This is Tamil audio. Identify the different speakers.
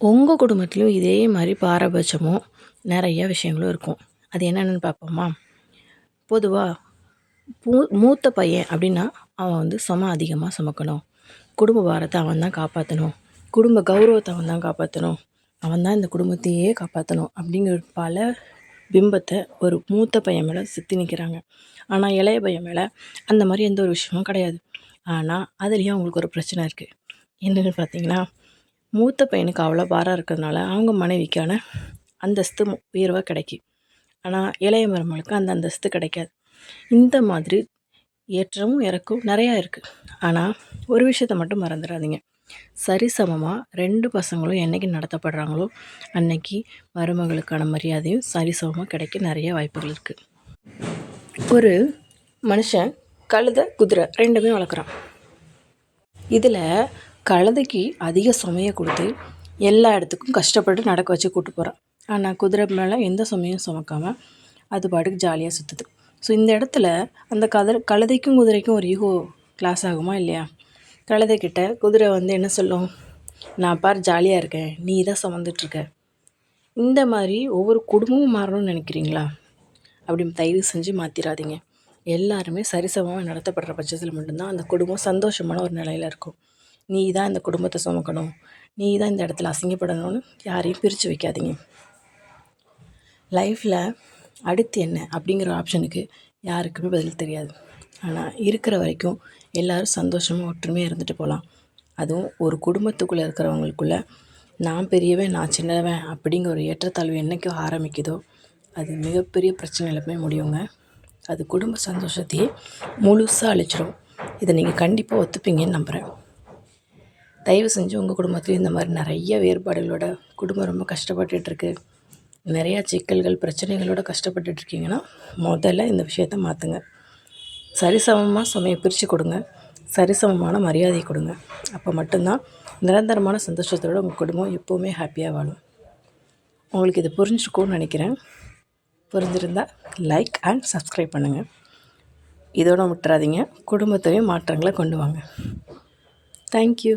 Speaker 1: உங்கள் குடும்பத்துலேயும் இதே மாதிரி பாரபட்சமும் நிறைய விஷயங்களும் இருக்கும். அது என்னென்னு பார்ப்போமா? பொதுவாக மூ மூத்த பையன் அப்படின்னா அவன் வந்து சும அதிகமாக சுமக்கணும். குடும்ப பாரத்தை அவன் தான் காப்பாற்றணும் குடும்ப கௌரவத்தை அவன் தான் காப்பாற்றணும் அவன் தான் இந்த குடும்பத்தையே காப்பாற்றணும் அப்படிங்கிற பல பிம்பத்தை ஒரு மூத்த பையன் மேலே சுற்றி நிற்கிறாங்க ஆனால் இளைய பையன் மேலே அந்த மாதிரி எந்த ஒரு விஷயமும் கிடையாது. ஆனால் அதுலேயும் அவங்களுக்கு ஒரு பிரச்சனை இருக்குது என்னென்னு பார்த்தீங்கன்னா மூத்த பையனுக்கு அவ்வளோ பாரம் இருக்கிறதுனால அவங்க மனைவிக்கான அந்தஸ்து உயர்வாக கிடைக்கும் ஆனால் இளைய மருமகளுக்கு அந்த அந்தஸ்து கிடைக்காது. இந்த மாதிரி ஏற்றமும் இறக்கும் நிறையா இருக்குது ஆனால் ஒரு விஷயத்த மட்டும் மறந்துடாதீங்க. சரிசமமாக ரெண்டு பசங்களும் என்றைக்கு நடத்தப்படுறாங்களோ அன்னைக்கு மருமகளுக்கான மரியாதையும் சரிசமமாக கிடைக்க நிறைய வாய்ப்புகள் இருக்குது ஒரு மனுஷன் கழுத குதிரை ரெண்டுமே வளர்க்குறான். இதில் கழுதைக்கு அதிக சுமையை கொடுத்து எல்லா இடத்துக்கும் கஷ்டப்பட்டு நடக்க வச்சு கூப்பிட்டு போகிறான் ஆனால் குதிரை மேலே எந்த சுமையும் சுமக்காமல் அது பாட்டுக்கு ஜாலியாக சுற்றுது ஸோ இந்த இடத்துல அந்த கதிர கழுதைக்கும் குதிரைக்கும் ஒரு ஈகோ கிளாஸ் ஆகுமா இல்லையா? கழுதைக்கிட்ட குதிரை வந்து என்ன சொல்லும்? நான் பார் ஜாலியாக இருக்கேன். நீ தான் சுமந்துட்டுருக்க இந்த மாதிரி ஒவ்வொரு குடும்பமும் மாறணும்னு நினைக்கிறீங்களா? அப்படி தயவு செஞ்சு மாற்றிடாதீங்க எல்லாருமே சரிசமமாக நடத்தப்படுற பட்சத்தில் மட்டும்தான் அந்த குடும்பம் சந்தோஷமான ஒரு நிலையில் இருக்கும். நீ தான் இந்த குடும்பத்தை சுமக்கணும். நீ தான் இந்த இடத்துல அசிங்கப்படணும்னு யாரையும் பிரித்து வைக்காதீங்க. லைஃப்பில் அடுத்து என்ன அப்படிங்கிற ஆப்ஷனுக்கு யாருக்குமே பதில் தெரியாது. ஆனால் இருக்கிற வரைக்கும் எல்லோரும் சந்தோஷமாக ஒற்றுமையாக இருந்துட்டு போகலாம் அதுவும் ஒரு குடும்பத்துக்குள்ளே இருக்கிறவங்களுக்குள்ள. நான் பெரியவன் நான் சின்னவன் அப்படிங்கிற ஒரு ஏற்றத்தாழ்வு என்றைக்கோ ஆரம்பிக்குதோ அது மிகப்பெரிய பிரச்சனையில் போய் முடியுங்க. அது குடும்ப சந்தோஷத்தையே முழுசாக அழிச்சிடும் இதை நீங்கள் கண்டிப்பாக ஒத்துப்பீங்கன்னு நம்புகிறேன் தயவு செஞ்சு உங்கள் குடும்பத்துலேயும் இந்த மாதிரி நிறைய வேறுபாடுகளோட குடும்பம் ரொம்ப கஷ்டப்பட்டுட்ருக்கு. நிறையா சிக்கல்கள் பிரச்சனைகளோட கஷ்டப்பட்டுட்ருக்கீங்கன்னா முதல்ல இந்த விஷயத்த மாற்றுங்க சரிசமமாக சுமையை பிரித்து கொடுங்க. சரிசமமான மரியாதை கொடுங்க. அப்போ மட்டும்தான் நிரந்தரமான சந்தோஷத்தோடு உங்கள் குடும்பம் எப்போவுமே ஹாப்பியாக வாழும். உங்களுக்கு இது புரிஞ்சுக்கோன்னு நினைக்கிறேன். புரிஞ்சிருந்தால் லைக் அண்ட் சப்ஸ்கிரைப் பண்ணுங்கள் இதோட விட்டுறாதீங்க. குடும்பத்தையும் மாற்றங்களை கொண்டு வாங்க. தேங்க்யூ